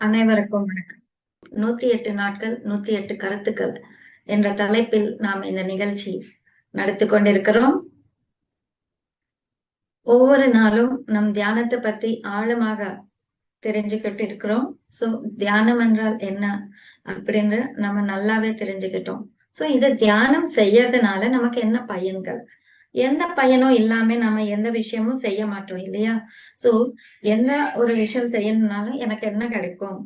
அனைவருக்கும் வணக்கம். நூத்தி எட்டு நாட்கள் நூத்தி எட்டு கருத்துக்கள் என்ற தலைப்பில் நாம் இந்த நிகழ்ச்சி நடத்தி கொண்டிருக்கிறோம். ஒவ்வொரு நாளும் நம் தியானத்தை பத்தி ஆழமாக தெரிஞ்சுக்கிட்டு இருக்கிறோம். சோ தியானம் என்றால் என்ன அப்படின்னு நம்ம நல்லாவே தெரிஞ்சுக்கிட்டோம். சோ இத தியானம் செய்யறதுனால நமக்கு என்ன பயன்கள்? எந்த பயனும் இல்லாம நம்ம எந்த விஷயமும் செய்ய மாட்டோம் இல்லையா? சோ எந்த ஒரு விஷயம் செய்யணும்னாலும் எனக்கு என்ன கிடைக்கும்?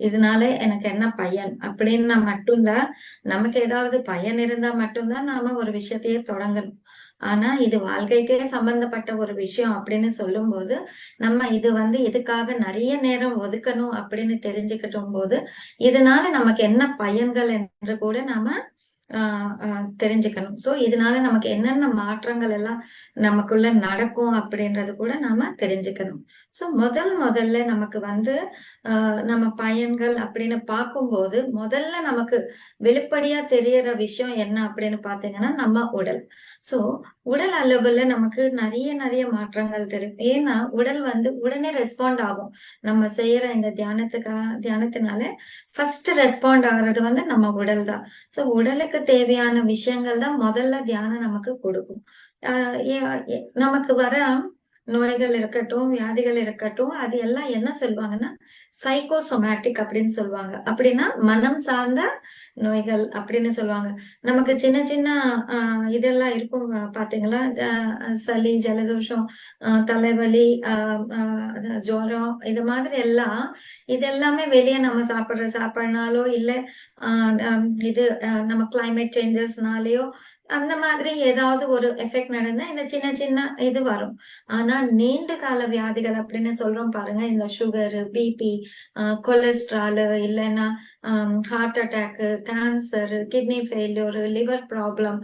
இதனால எனக்கு என்ன பயன்? அப்படின்னா மட்டும்தான் நமக்கு ஏதாவது பயன் இருந்தா மட்டும்தான் நாம ஒரு விஷயத்தையே தொடங்கணும். ஆனா இது வாழ்க்கைக்கே சம்பந்தப்பட்ட ஒரு விஷயம் அப்படின்னு சொல்லும்போது நம்ம இது வந்து இதுக்காக நிறைய நேரம் ஒதுக்கணும் அப்படின்னு தெரிஞ்சுக்கிட்டும் போது இதனால நமக்கு என்ன பயன்கள் என்று கூட நாம தெரிஞ்சுக்கணும். சோ இதனால நமக்கு என்னென்ன மாற்றங்கள் எல்லாம் நமக்குள்ள நடக்கும் அப்படின்றது கூட நாம தெரிஞ்சுக்கணும். சோ முதல் முதல்ல நமக்கு வந்து ஆஹ் நம்ம பயன்கள் அப்படின்னு பார்க்கும்போது முதல்ல நமக்கு வெளிப்படையா தெரியற விஷயம் என்ன அப்படின்னு பாத்தீங்கன்னா நம்ம உடல். சோ உடல் அளவுல நமக்கு நிறைய நிறைய மாற்றங்கள் தெரியும். ஏன்னா உடல் வந்து உடனே ரெஸ்பாண்ட் ஆகும். நம்ம செய்யற இந்த தியானத்துக்கா தியானத்தினால ஃபர்ஸ்ட் ரெஸ்பாண்ட் ஆகுறது வந்து நம்ம உடல் தான். சோ உடலுக்கு தேவையான விஷயங்கள் தான் முதல்ல தியானம் நமக்கு கொடுக்கும். ஆஹ் நமக்கு வர நோய்கள் இருக்கட்டும் வியாதிகள் இருக்கட்டும் அது எல்லாம் என்ன சொல்லுவாங்கன்னா சைக்கோசொமேட்டிக் அப்படின்னு சொல்லுவாங்க. அப்படின்னா மனம் சார்ந்த நோய்கள் அப்படின்னு சொல்லுவாங்க. நமக்கு சின்ன சின்ன ஆஹ் இதெல்லாம் இருக்கும் பாத்தீங்களா? அஹ் சளி ஜலதோஷம் தலைவலி ஆஹ் ஜுரம் இது மாதிரி எல்லாம் இது எல்லாமே வெளியே நம்ம சாப்பிடுற சாப்பாடுனாலோ இல்ல ஆஹ் இது நம்ம கிளைமேட் சேஞ்சஸ்னாலயோ அந்த மாதிரி ஏதாவது ஒரு எஃபெக்ட் நடந்தா இந்த சின்ன சின்ன இது வரும். ஆனா நீண்ட கால வியாதிகள் அப்படின்னு சொல்றோம் பாருங்க. இந்த சுகரு பிபி கொலஸ்ட்ரால் இல்லைன்னா heart attack cancer kidney failure liver problem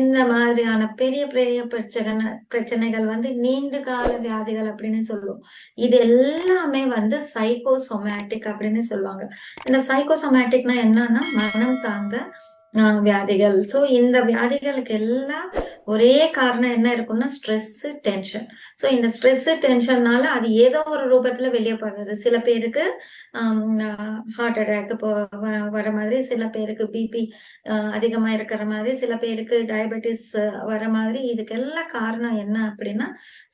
இந்த மாதிரியான பெரிய பெரிய பிரச்சனை பிரச்சனைகள் வந்து நீண்ட கால வியாதிகள் அப்படின்னு சொல்லுவோம். இது எல்லாமே வந்து சைக்கோசொமேட்டிக் அப்படின்னு சொல்லுவாங்க. இந்த சைக்கோசொமேட்டிக்னா என்னன்னா மனம் சார்ந்த வியாதிகள். ஸோ இந்த வியாதிகளுக்கு எல்லாம் ஒரே காரணம் என்ன இருக்கும்னா ஸ்ட்ரெஸ் டென்ஷன் ஸோ இந்த ஸ்ட்ரெஸ் டென்ஷன்னால அது ஏதோ ஒரு ரூபத்துல வெளியே படுறது சில பேருக்கு ஹார்ட் அட்டாக் வர மாதிரி சில பேருக்கு பிபி அதிகமா இருக்கிற மாதிரி சில பேருக்கு டயபெட்டிஸ் வர மாதிரி இதுக்கெல்லாம் காரணம் என்ன அப்படின்னா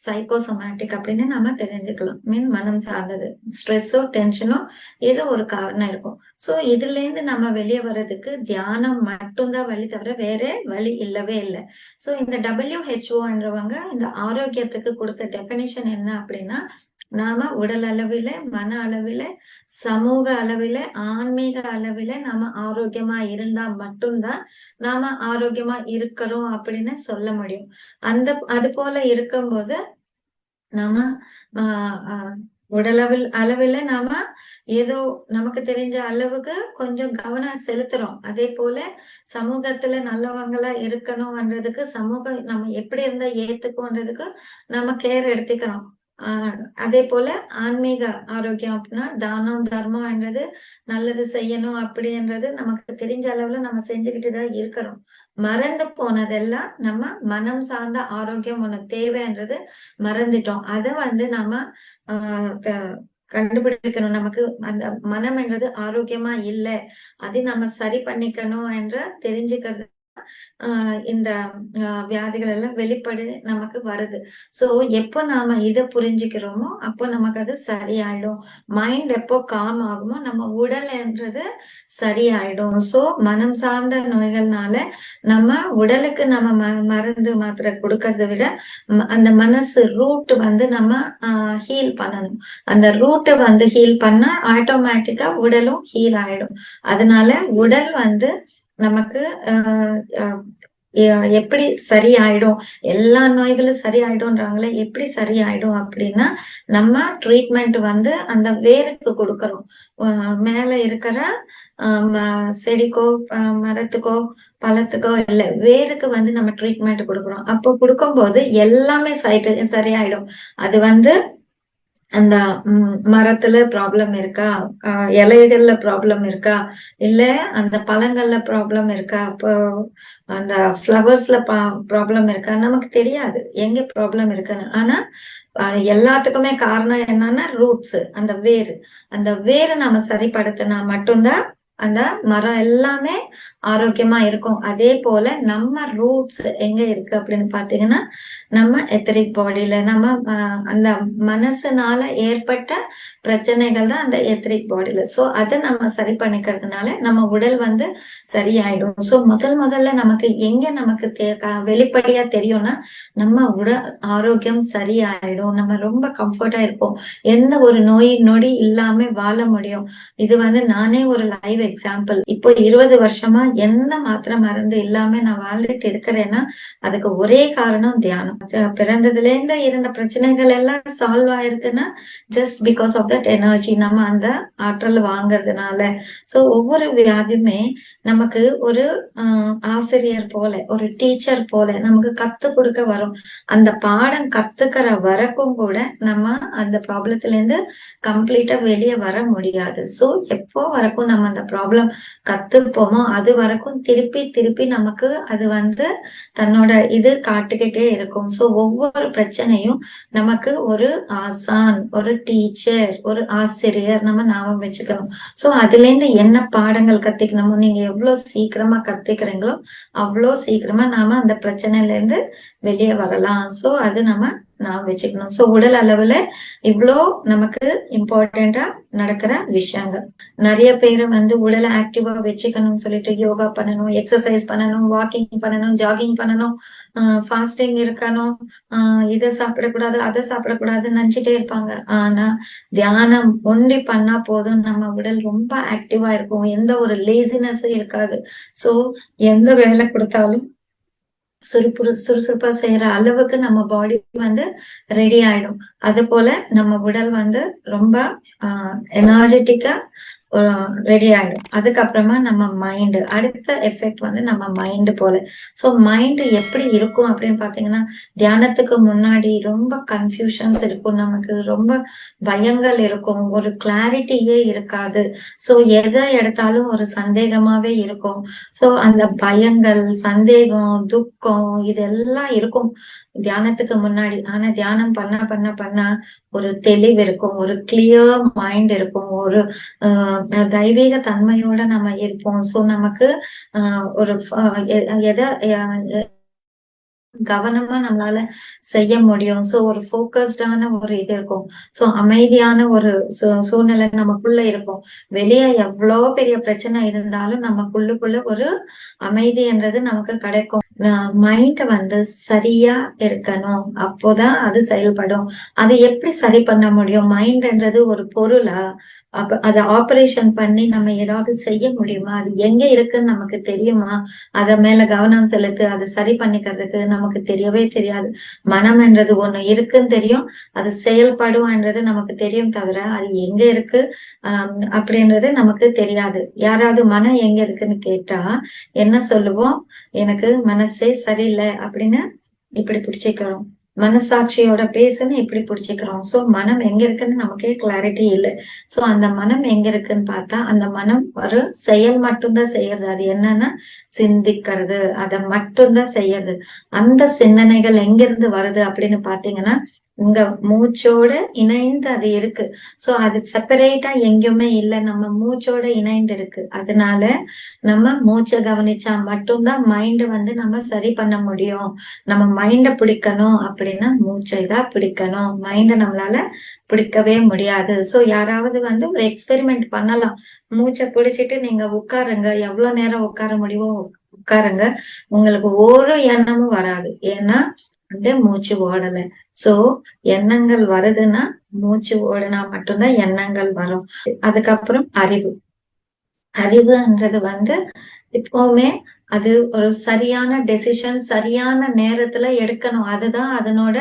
சைக்கோசோமேட்டிக் அப்படின்னு நாம தெரிஞ்சுக்கலாம். மீன் மனம் சார்ந்தது. ஸ்ட்ரெஸ்ஸோ டென்ஷனோ ஏதோ ஒரு காரணம் இருக்கும். சோ இதுல இருந்து நம்ம வெளியே வர்றதுக்கு தியானம் மட்டும்தான் வழி தவிர வேற வழி இல்லவே இல்லை. சோ இந்த டபிள்யூஹெச்ஓன்றவங்க இந்த ஆரோக்கியத்துக்கு கொடுத்த டெபினிஷன் என்ன அப்படின்னா நாம உடல் அளவில மன அளவில சமூக அளவில ஆன்மீக அளவில நாம ஆரோக்கியமா இருந்தா மட்டும்தான் நாம ஆரோக்கியமா இருக்கிறோம் அப்படின்னு சொல்ல முடியும். அந்த அது போல இருக்கும்போது நாம ஆஹ் உடலவில் அளவில் நாம ஏதோ நமக்கு தெரிஞ்ச அளவுக்கு கொஞ்சம் கவனம் செலுத்துறோம். அதே போல சமூகத்துல நல்லவங்களா இருக்கணும்ன்றதுக்கு சமூகம் நம்ம எப்படி இருந்தா ஏத்துக்கோன்றதுக்கு நம்ம கேர் எடுத்துக்கிறோம். ஆஹ் அதே போல ஆன்மீக ஆரோக்கியம் அப்படின்னா தானம் தர்மம்ன்றது நல்லது செய்யணும் அப்படின்றது நமக்கு தெரிஞ்ச அளவுல நம்ம செஞ்சுக்கிட்டு தான் இருக்கிறோம். மறந்து போனதெல்லாம் நம்ம மனம் சார்ந்த ஆரோக்கியம் ஒண்ணு தேவைன்றது மறந்துட்டோம். அதை வந்து நம்ம ஆஹ் கண்டுபிடிக்கணும். நமக்கு அந்த மனம் என்றது ஆரோக்கியமா இல்ல. அதை நம்ம சரி பண்ணிக்கணும் என்ற தெரிஞ்சுக்கிறது இந்த வியாதிகள் எல்லாம் வெளிப்படு நமக்கு வருது. சோ எப்போ நாம இதை புரிஞ்சுக்கிறோமோ அப்போ நமக்கு அது சரியாயிடும். மைண்ட் எப்போ காம் ஆகுமோ நம்ம உடல் என்றது சரியாயிடும். சோ மனம் சார்ந்த நோய்கள்னால நம்ம உடலுக்கு நம்ம ம- மருந்து மாத்திரை கொடுக்கறத விட அந்த மனசு ரூட் வந்து நம்ம ஹீல் பண்ணணும். அந்த ரூட்டை வந்து ஹீல் பண்ணா ஆட்டோமேட்டிக்கா உடலும் ஹீல் ஆயிடும். அதனால உடல் வந்து நமக்கு ஆஹ் ஆஹ் எ- எப்படி சரியாயிடும்? எல்லா நோய்களும் சரியாயிடும்ன்றாங்களே எப்படி சரியாயிடும் அப்படின்னா நம்ம ட்ரீட்மெண்ட் வந்து அந்த வேருக்கு கொடுக்கறோம். மேல இருக்கிற ஆஹ் செடிக்கோ மரத்துக்கோ பழத்துக்கோ இல்ல வேருக்கு வந்து நம்ம ட்ரீட்மெண்ட் கொடுக்குறோம். அப்போ கொடுக்கும்போது எல்லாமே சரி சரியாயிடும். அது வந்து அந்த மரத்துல ப்ராப்ளம் இருக்கா? இலைகள்ல ப்ராப்ளம் இருக்கா? இல்ல அந்த பழங்கள்ல ப்ராப்ளம் இருக்கா? அப்போ அந்த ஃப்ளவர்ஸ்ல ப்ராப்ளம் இருக்கா? நமக்கு தெரியாது. எங்க ப்ராப்ளம் இருக்குன்னு. ஆனா எல்லாத்துக்குமே காரணம் என்னன்னா ரூட்ஸ் அந்த வேர். அந்த வேரை நம்ம சரிப்படுத்தினா மட்டும்தான் அந்த மரம் எல்லாமே ஆரோக்கியமா இருக்கும். அதே போல நம்ம ரூட்ஸ் எங்க இருக்கு அப்படின்னு பாத்தீங்கன்னா நம்ம எத்தரிக் பாடியில நம்ம அந்த மனசுனால ஏற்பட்ட பிரச்சனைகள் தான் அந்த எத்தரிக் பாடியில சோ அதை நம்ம சரி பண்ணிக்கிறதுனால நம்ம உடல் வந்து சரியாயிடும். சோ முதல் முதல்ல நமக்கு எங்க நமக்கு க- வெளிப்படையா தெரியும்னா நம்ம உடல் ஆரோக்கியம் சரியாயிடும். நம்ம ரொம்ப கம்ஃபர்டா இருப்போம். எந்த ஒரு நோய் நொடி இல்லாம வாழ முடியும். இது வந்து நானே ஒரு லைவ் எக்ஸாம்பிள் இப்போ இருபது வருஷமா எந்த மாத்திரை மருந்து இல்லாம நான் வாழ்ந்துட்டு இருக்கிறேன்னா அதுக்கு ஒரே காரணம் தியானம். பிறந்ததுல இருந்து இருந்த பிரச்சனைகள் எல்லாம் சால்வ் ஆயிருக்குன்னா just because of that energy நம்ம அந்த ஆற்றல் வாங்குறதுனால. சோ ஒவ்வொரு வியாதியுமே நமக்கு ஒரு ஆசிரியர் போல ஒரு டீச்சர் போல நமக்கு கத்து கொடுக்க வரும். அந்த பாடம் கத்துக்கிற வரைக்கும் கூட நம்ம அந்த ப்ராப்ளத்துல இருந்து கம்ப்ளீட்டா வெளியே வர முடியாது. சோ எப்போ வரைக்கும் நம்ம அந்த ப்ராப்ளம் கத்துப்போமோ அது வரைக்கும் திருப்பி திருப்பி நமக்கு அது வந்து தன்னோட இது காட்டுக்கிட்டே இருக்கும். சோ ஒவ்வொரு பிரச்சனையும் நமக்கு ஒரு ஆசான் ஒரு டீச்சர் ஒரு ஆசிரியர் நம்ம நாமம் வச்சுக்கணும். சோ அதுல இருந்து என்ன பாடங்கள் கத்துக்கணுமோ நீங்க எவ்வளவு சீக்கிரமா கத்துக்கிறீங்களோ அவ்வளோ சீக்கிரமா நாம அந்த பிரச்சனையில இருந்து வெளியே வரலாம். சோ அது நம்ம நான் வச்சுக்கணும். சோ உடல் அளவுல இவ்வளோ நமக்கு இம்பார்ட்டண்டா நடக்கிற விஷயங்கள். நிறைய பேர் வந்து உடலை ஆக்டிவா வச்சுக்கணும்னு சொல்லிட்டு யோகா பண்ணணும் எக்ஸசைஸ் பண்ணணும் வாக்கிங் பண்ணணும் ஜாகிங் பண்ணணும் ஃபாஸ்டிங் இருக்கணும் ஆஹ் இதை சாப்பிடக்கூடாது அதை சாப்பிடக்கூடாதுன்னு நினைச்சிட்டே இருப்பாங்க. ஆனா தியானம் ஒண்டி பண்ணா போதும். நம்ம உடல் ரொம்ப ஆக்டிவா இருக்கும். எந்த ஒரு லேசினஸும் இருக்காது. சோ எந்த வேலை கொடுத்தாலும் சுறுப்புறு சுறுசுறுப்பா செய்யற அளவுக்கு நம்ம பாடி வந்து ரெடி ஆயிடும். அது போல நம்ம உடல் வந்து ரொம்ப எனர்ஜெட்டிக்கா ரெடி ஆயிடும். அதுக்கப்புறமா நம்ம மைண்ட் அடுத்த எஃபெக்ட் வந்து நம்ம மைண்ட் போல. ஸோ மைண்ட் எப்படி இருக்கும் அப்படின்னு பாத்தீங்கன்னா தியானத்துக்கு முன்னாடி ரொம்ப கன்ஃபியூஷன்ஸ் இருக்கும். நமக்கு ரொம்ப பயங்கள் இருக்கும். ஒரு கிளாரிட்டியே இருக்காது. ஸோ எதை எடுத்தாலும் ஒரு சந்தேகமாவே இருக்கும். சோ அந்த பயங்கள் சந்தேகம் துக்கம் இதெல்லாம் இருக்கும். தியானத்துக்கு முன்னாடி ஆனா தியானம் பண்ண பண்ண பண்ண ஒரு தெளிவு இருக்கும் ஒரு கிளியர் மைண்ட் இருக்கும் ஒரு ஆஹ் தெய்வீக தன்மையோட நம்ம இருப்போம். சோ நமக்கு ஆஹ் ஒரு எதை கவனமா நம்மளால செய்ய முடியும். சோ ஒரு போக்கஸ்டான ஒரு இது இருக்கும். சோ அமைதியான ஒரு சூழ்நிலை நமக்குள்ள இருக்கும். வெளியே எவ்வளவு பெரிய பிரச்சனை இருந்தாலும் நமக்குள்ளுக்குள்ள ஒரு அமைதி என்றது நமக்கு கிடைக்கும். மைண்ட் வந்து சரியா இருக்கணும். அப்போதான் அது செயல்படும். அதை எப்படி சரி பண்ண முடியும்? மைண்ட்ன்றது ஒரு பொருளா? அப்ப அதை ஆபரேஷன் பண்ணி நம்ம ஏதாவது செய்ய முடியுமா? அது எங்க இருக்குன்னு நமக்கு தெரியுமா? அத மேல கவனம் செலுத்து அதை சரி பண்ணிக்கிறதுக்கு நமக்கு தெரியவே தெரியாது. மனம் என்றது ஒண்ணு இருக்குன்னு தெரியும். அது செயல்படும்ன்றது நமக்கு தெரியும் தவிர அது எங்க இருக்கு? ஆஹ் அப்படின்றது நமக்கு தெரியாது. யாராவது மனம் எங்க இருக்குன்னு கேட்டா என்ன சொல்லுவோம்? எனக்கு மன மனசே சரியில்லை அப்படின்னு இப்படி பிடிச்சிக்கிறோம். மனசாட்சியோட பேசுன்னு இப்படி பிடிச்சிக்கிறோம். சோ மனம் எங்க இருக்குன்னு நமக்கே கிளாரிட்டி இல்லை. சோ அந்த மனம் எங்க இருக்குன்னு பார்த்தா அந்த மனம் ஒரு செயல் மட்டும்தான் செய்யறது அது என்னன்னா சிந்திக்கிறது. அதை மட்டும்தான் செய்யறது அந்த சிந்தனைகள் எங்கிருந்து வருது அப்படின்னு பாத்தீங்கன்னா உங்க மூச்சோட இணைந்து அது இருக்கு. சோ அது செப்பரேட்டா எங்கேயுமே இல்லை. நம்ம மூச்சோட இணைந்து இருக்கு. அதனால நம்ம மூச்சை கவனிச்சா மட்டும்தான் மைண்ட் வந்து நம்ம சரி பண்ண முடியும். நம்ம மைண்ட பிடிக்கணும் அப்படின்னா மூச்சை தான் பிடிக்கணும். மைண்ட நம்மளால பிடிக்கவே முடியாது. சோ யாராவது வந்து ஒரு எக்ஸ்பெரிமெண்ட் பண்ணலாம். மூச்சை பிடிச்சிட்டு நீங்க உட்காருங்க. எவ்வளவு நேரம் உட்கார முடியுமோ உட்காருங்க. உங்களுக்கு ஒரு எண்ணமும் வராது. ஏன்னா வந்து மூச்சு ஓடல. சோ எண்ணங்கள் வருதுன்னா மூச்சு ஓடினா மட்டும்தான் எண்ணங்கள் வரும். அதுக்கப்புறம் அறிவு. அறிவுன்றது வந்து எப்பவுமே அது ஒரு சரியான டெசிஷன் சரியான நேரத்துல எடுக்கணும். அதுதான் அதனோட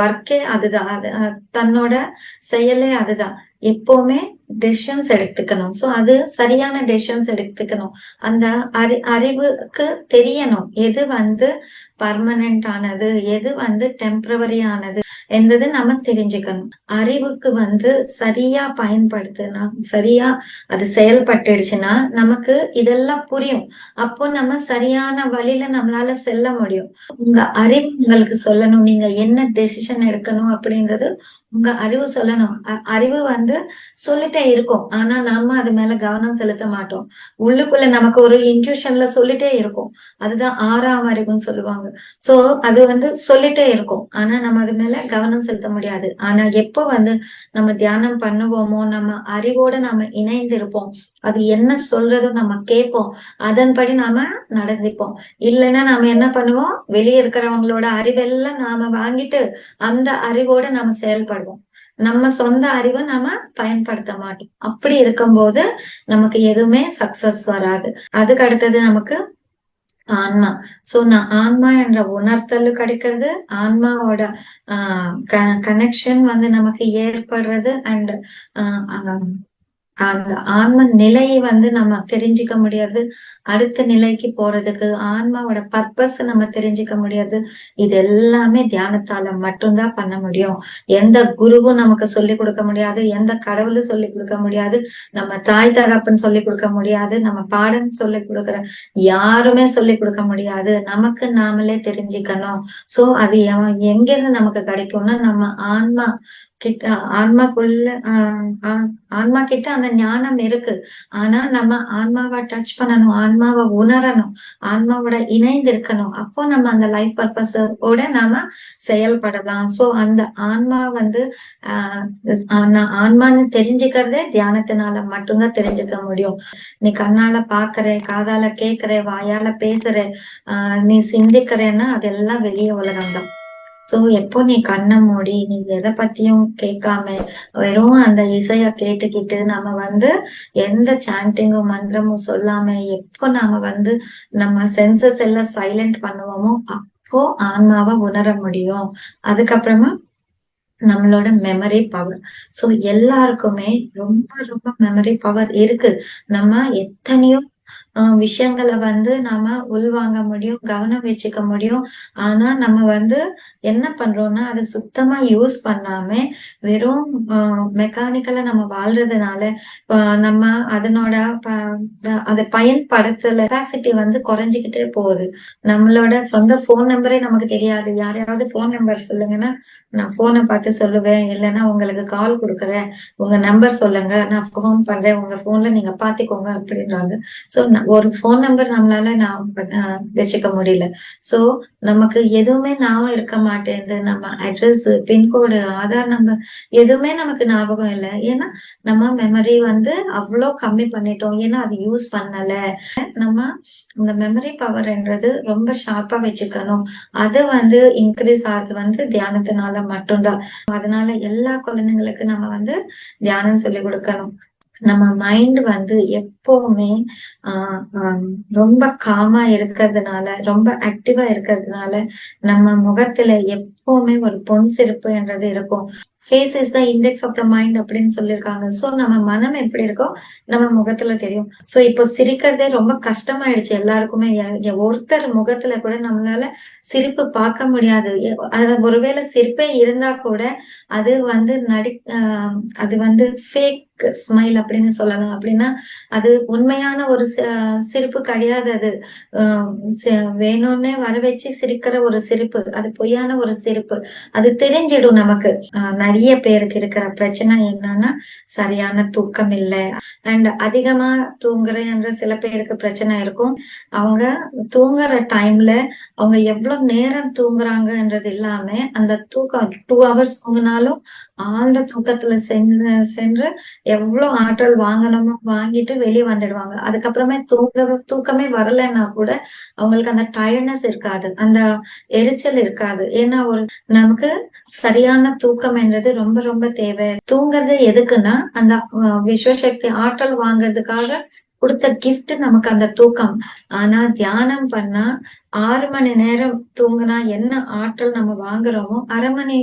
ஒர்க்கே அதுதான். அது தன்னோட செயலே அதுதான். எப்பவுமே டெசிஷன்ஸ் எடுத்துக்கணும். சோ அது சரியான டெசிஷன்ஸ் எடுத்துக்கணும். அந்த அறி அறிவுக்கு தெரியணும். எது வந்து பர்மனன்ட் ஆனது? எது வந்து டெம்பரவரி ஆனது? என்பது நம்ம தெரிஞ்சுக்கணும். அறிவுக்கு வந்து சரியா பயன்படுத்தினா சரியா அது செயல்பட்டுடுச்சுன்னா நமக்கு இதெல்லாம் புரியும். அப்போ நம்ம சரியான வழியில நம்மளால செல்ல முடியும். உங்க அறிவு உங்களுக்கு சொல்லணும். நீங்க என்ன டெசிஷன் எடுக்கணும் அப்படின்றது உங்க அறிவு சொல்லணும். அறிவு வந்து சொல்லிட்டே இருக்கும். ஆனா நாம அது மேல கவனம் செலுத்த மாட்டோம். உள்ளுக்குள்ள நமக்கு ஒரு இன்ட்யூஷன்ல சொல்லிட்டே இருக்கும். அதுதான் ஆறாம் அறிவுன்னு சொல்லுவாங்க. சோ அது வந்து சொல்லிட்டே இருக்கும். ஆனா நம்ம அது மேல கவனம் செலுத்த முடியாது. ஆனா எப்போ வந்து நம்ம தியானம் பண்ணுவோமோ நம்ம அறிவோட நாம இணைந்து இருப்போம் அது என்ன சொல்றதோ நம்ம கேட்போம். அதன்படி நாம நடந்திப்போம். இல்லைன்னா நாம என்ன பண்ணுவோம்? வெளியே இருக்கிறவங்களோட அறிவெல்லாம் நாம வாங்கிட்டு அந்த அறிவோட நாம செயல்படுவோம். நம்ம சொந்த அறிவை நாம பயன்படுத்த மாட்டோம். அப்படி இருக்கும்போது நமக்கு எதுவுமே சக்சஸ் வராது. அதுக்கு அடுத்தது நமக்கு ஆன்மா. சோ நான் ஆன்மா என்ற உணர்த்தல் கிடைக்கிறது. ஆன்மாவோட ஆஹ் கனெக்ஷன் வந்து நமக்கு ஏற்படுறது அண்ட் ஆஹ் அந்த ஆன்ம நிலையை வந்து நம்ம தெரிஞ்சுக்க முடியாது. அடுத்த நிலைக்கு போறதுக்கு ஆன்மாவோட பர்பஸ் நம்ம தெரிஞ்சுக்க முடியாது. இது எல்லாமே தியானத்தால மட்டும்தான் பண்ண முடியும். எந்த குருவும் நமக்கு சொல்லி கொடுக்க முடியாது. எந்த கடவுளும் சொல்லி கொடுக்க முடியாது. நம்ம தாய் தகப்பன் சொல்லி கொடுக்க முடியாது. நம்ம பாடம் சொல்லி கொடுக்குற யாருமே சொல்லி கொடுக்க முடியாது. நமக்கு நாமளே தெரிஞ்சுக்கணும். சோ அது எங்கிருந்து நமக்கு கிடைக்கும்னா நம்ம ஆன்மா கிட்ட ஆன்மாக்குள்ள ஆஹ் ஆன்மா கிட்ட அந்த ஞானம் இருக்கு. ஆனா நம்ம ஆன்மாவை டச் பண்ணணும் ஆன்மாவை உணரணும் ஆன்மாவோட இணைந்து இருக்கணும். அப்போ நம்ம அந்த லைஃப் பர்பஸோட நாம செயல்படலாம். சோ அந்த ஆன்மா வந்து ஆஹ் ஆன்மான்னு தெரிஞ்சுக்கிறதே தியானத்தினால மட்டும்தான் தெரிஞ்சுக்க முடியும். நீ கண்ணால பாக்குற காதால கேக்குற வாயால பேசுற ஆஹ் நீ சிந்திக்கிறேன்னா அதெல்லாம் வெளியே உலகம்தான். சோ எப்போ நீ கண்ணை மூடி நீ எதை பத்தியும் கேட்காம வெறும் அந்த இசைய கேட்டுக்கிட்டு நம்ம வந்து எந்த சாண்டிங்கும் மந்திரமும் சொல்லாம எப்போ நாம வந்து நம்ம சென்சஸ் எல்லாம் சைலண்ட் பண்ணுவோமோ அப்போ ஆன்மாவை உணர முடியும். அதுக்கப்புறமா நம்மளோட மெமரி பவர் சோ எல்லாருக்குமே ரொம்ப ரொம்ப மெமரி பவர் இருக்கு. நம்ம எத்தனையோ விஷயங்களை வந்து நாம உள்வாங்க முடியும் கவனம் வச்சுக்க முடியும். ஆனா நம்ம வந்து என்ன பண்றோம்னா அதை சுத்தமா யூஸ் பண்ணாம வெறும் மெக்கானிக்கலா நம்ம வாழ்றதுனால நம்ம அதனோட அதை பயன்படுத்தல கெப்பாசிட்டி வந்து குறைஞ்சிக்கிட்டே போகுது. நம்மளோட சொந்த போன் நம்பரே நமக்கு தெரியாது. யாரையாவது போன் நம்பர் சொல்லுங்கன்னா நான் போனை பார்த்து சொல்லுவேன். இல்லைன்னா உங்களுக்கு கால் கொடுக்குறேன். உங்க நம்பர் சொல்லுங்க. நான் போன் பண்றேன். உங்க போன்ல நீங்க பாத்துக்கோங்க அப்படின்றாங்க. சோ ஒரு போன் நம்பர் நம்மளால நான் வச்சுக்க முடியல. சோ நமக்கு எதுவுமே ஞாபகம் இருக்க மாட்டேங்குது. நம்ம அட்ரஸ் பின்கோடு ஆதார் நம்பர் எதுவுமே நமக்கு ஞாபகம் இல்லை. ஏன்னா நம்ம மெமரி வந்து அவ்வளோ கம்மி பண்ணிட்டோம். ஏன்னா அது யூஸ் பண்ணல. நம்ம இந்த மெமரி பவர்ன்றது ரொம்ப ஷார்ப்பா வச்சுக்கணும். அது வந்து இன்க்ரீஸ் ஆகுது வந்து தியானத்தினால மட்டும்தான். அதனால எல்லா குழந்தைங்களுக்கு நம்ம வந்து தியானம் சொல்லி கொடுக்கணும். நம்ம மைண்ட் வந்து எப்பவுமே ஆஹ் ரொம்ப காமா இருக்கிறதுனால ரொம்ப ஆக்டிவா இருக்கிறதுனால நம்ம முகத்துல எப்பவுமே ஒரு பொன் சிரிப்பு என்றது இருக்கும். Face is the index of the mind அப்படின்னு சொல்லியிருக்காங்க. ஸோ நம்ம மனம் எப்படி இருக்கோ நம்ம முகத்துல தெரியும். சோ இப்போ சிரிக்கிறதே ரொம்ப கஷ்டமாயிடுச்சு எல்லாருக்குமே. ஒருத்தர் முகத்துல கூட நம்மளால சிரிப்பு பார்க்க முடியாது. ஒருவேளை சிரிப்பே இருந்தா கூட அது வந்து நடி அது வந்து ஃபேக் ஸ்மைல் அப்படின்னு சொல்லலாம். அப்படின்னா அது உண்மையான ஒரு சிரிப்பு கிடையாது அது. வேணும்னே வர வச்சு சிரிக்கிற ஒரு சிரிப்பு. அது பொய்யான ஒரு சிரிப்பு. அது தெரிஞ்சிடும் நமக்கு. நிறைய பேருக்கு இருக்கிற பிரச்சனை என்னன்னா சரியான தூக்கம் இல்லை. அண்ட் அதிகமா தூங்குறேன்ற சில பேருக்கு பிரச்சனை இருக்கும். அவங்க தூங்குற டைம்ல அவங்க எவ்வளவு நேரம் தூங்குறாங்கன்றது இல்லாம அந்த தூக்கம் டூ ஹவர்ஸ் தூங்கினாலும் ஆழ்ந்த தூக்கத்துல சென்று சென்று எவ்வளவு ஆற்றல் வாங்கணுமோ வாங்கிட்டு வெளியே வந்துடுவாங்க. அதுக்கப்புறமே தூங்க தூக்கமே வரலன்னா கூட அவங்களுக்கு அந்த டயர்ட்னஸ் இருக்காது. அந்த எரிச்சல் இருக்காது. ஏன்னா ஒரு நமக்கு சரியான தூக்கம் என்றது ரொம்ப ரொம்ப தேவை. தூங்குறது எதுக்குன்னா அந்த விஸ்வசக்தி ஆற்றல் வாங்குறதுக்காக கொடுத்த கிஃப்ட் நமக்கு அந்த தூக்கம். ஆனா தியானம் பண்ணா ஆறு மணி நேரம் தூங்குனா என்ன ஆற்றல் நம்ம வாங்குறோமோ அரை மணி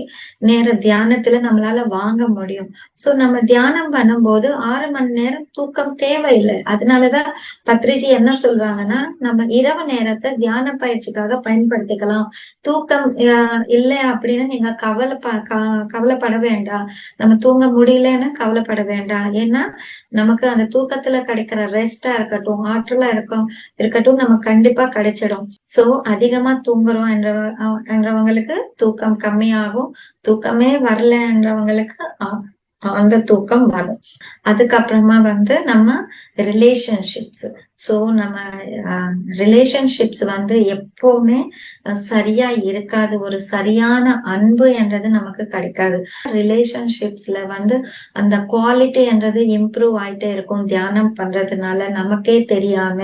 நேர தியானத்துல நம்மளால வாங்க முடியும். சோ நம்ம தியானம் பண்ணும்போது ஆறு மணி நேரம் தூக்கம் தேவையில்லை. அதனாலதான் பத்ரிஜி என்ன சொல்றாங்கன்னா நம்ம இரவு நேரத்தை தியான பயிற்சிக்காக பயன்படுத்திக்கலாம். தூக்கம் இல்லை அப்படின்னு நீங்க கவலை கவலைப்பட வேண்டாம். நம்ம தூங்க முடியலன்னு கவலைப்பட வேண்டாம். ஏன்னா நமக்கு அந்த தூக்கத்துல கிடைக்கிற ரெஸ்டா இருக்கட்டும் ஆற்றலா இருக்கும் இருக்கட்டும் நம்ம கண்டிப்பா கிடைச்சிடும். சோ அதிகமா தூங்குறோம் என்ற என்றவங்களுக்கு தூக்கம் கம்மியாகும். தூக்கமே வரல என்றவங்களுக்கு அந்த தூக்கம் வரும். அதுக்கப்புறமா வந்து நம்ம ரிலேஷன்ஷிப்ஸ் ஸோ நம்ம ரிலேஷன்ஷிப்ஸ் வந்து எப்பவுமே சரியா இருக்காது. ஒரு சரியான அன்பு என்றது நமக்கு கிடைக்காது. ரிலேஷன்ஷிப்ஸ்ல வந்து அந்த குவாலிட்டி என்றது இம்ப்ரூவ் ஆயிட்டே இருக்கும். தியானம் பண்றதுனால நமக்கே தெரியாம.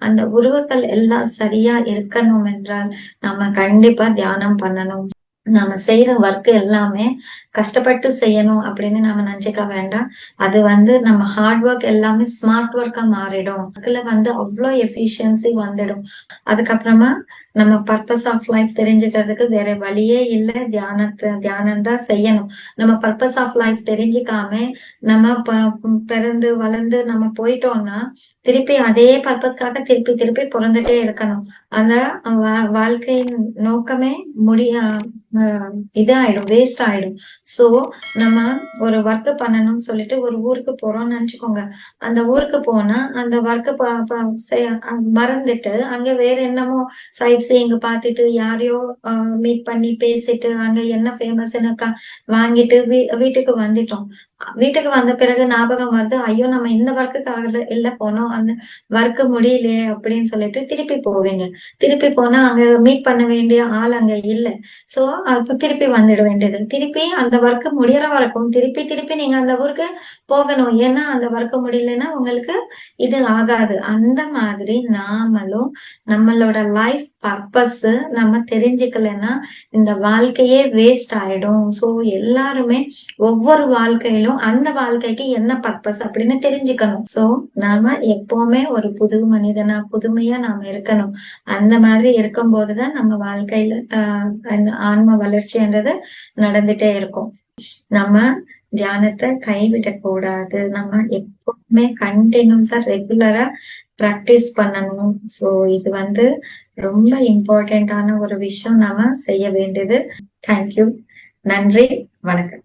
அந்த உருவங்கள் எல்லாம் சரியா இருக்கணும் என்றால் நம்ம கண்டிப்பா தியானம் பண்ணணும். நாம செய்யற ஒர்க் எல்லாமே கஷ்டப்பட்டு செய்யணும் அப்படின்னு நாம நினைச்சுக்க வேண்டாம். அது வந்து நம்ம ஹார்ட் ஒர்க் எல்லாமே ஸ்மார்ட் ஒர்க்கா மாறிடும். அதுல வந்து அவ்வளோ எஃபிஷியன்சி வந்துடும். அதுக்கப்புறமா நம்ம பர்பஸ் ஆஃப் லைஃப் தெரிஞ்சுக்கிறதுக்கு வேற வழியே இல்லை. தியானத்தை தியானம் தான் செய்யணும். நம்ம பர்பஸ் ஆஃப் லைஃப் தெரிஞ்சுக்காம நம்ம பிறந்து வளர்ந்து நம்ம போயிட்டோம்னா திருப்பி அதே பர்பஸ்க்காக திருப்பி திருப்பி பிறந்துட்டே இருக்கணும். அந்த வாழ்க்கையின் நோக்கமே முடிய இதாயிடும் வேஸ்ட் ஆயிடும். சோ நம்ம ஒரு ஒர்க் பண்ணணும்னு சொல்லிட்டு ஒரு ஊருக்கு போறோம்னு நினைச்சுக்கோங்க. அந்த ஊருக்கு போனா அந்த ஒர்க் மறந்துட்டு அங்க வேற என்னமோ சைட் இங்க பாத்துட்டு யாரையோ மீட் பண்ணி பேசிட்டு அங்க என்ன ஃபேமஸ் வாங்கிட்டு வீட்டுக்கு வந்துட்டோம். வீட்டுக்கு வந்த பிறகு ஞாபகம் வருது ஐயோ நம்ம இந்த ஒர்க்குக்காக இல்ல போனோம். அந்த ஒர்க் முடியலையே அப்படின்னு சொல்லிட்டு திருப்பி போவீங்க. திருப்பி போனா அங்க மீட் பண்ண வேண்டிய ஆள் அங்க இல்ல. சோ அப்ப திருப்பி வந்துட வேண்டியது. திருப்பி அந்த ஒர்க் முடியற வரைக்கும் திருப்பி திருப்பி நீங்க அந்த ஊருக்கு போகணும். ஏன்னா அந்த ஒர்க் முடியலன்னா உங்களுக்கு இது ஆகாது. அந்த மாதிரி நாமளும் நம்மளோட லைஃப் பர்பஸ் நம்ம தெரிஞ்சுக்கலன்னா இந்த வாழ்க்கையே வேஸ்ட் ஆயிடும். சோ எல்லாருமே ஒவ்வொரு வாழ்க்கையிலும் அந்த வாழ்க்கைக்கு என்ன பர்பஸ் அப்படின்னு தெரிஞ்சுக்கணும். சோ நாம எப்பவுமே ஒரு புது மனிதனா புதுமையா நாம இருக்கணும். அந்த மாதிரி இருக்கும் போதுதான் நம்ம வாழ்க்கையில ஆன்ம வளர்ச்சின்றது நடந்துட்டே இருக்கும். நம்ம தியானத்தை கைவிடக் கூடாது. நம்ம எப்பவுமே கண்டினியூஸா ரெகுலரா ப்ராக்டிஸ் பண்ணணும். சோ இது வந்து ரொம்ப இம்பார்ட்டன்டான ஒரு விஷயம். நாம செய்ய வேண்டியது. தேங்க்யூ நன்றி. வணக்கம்.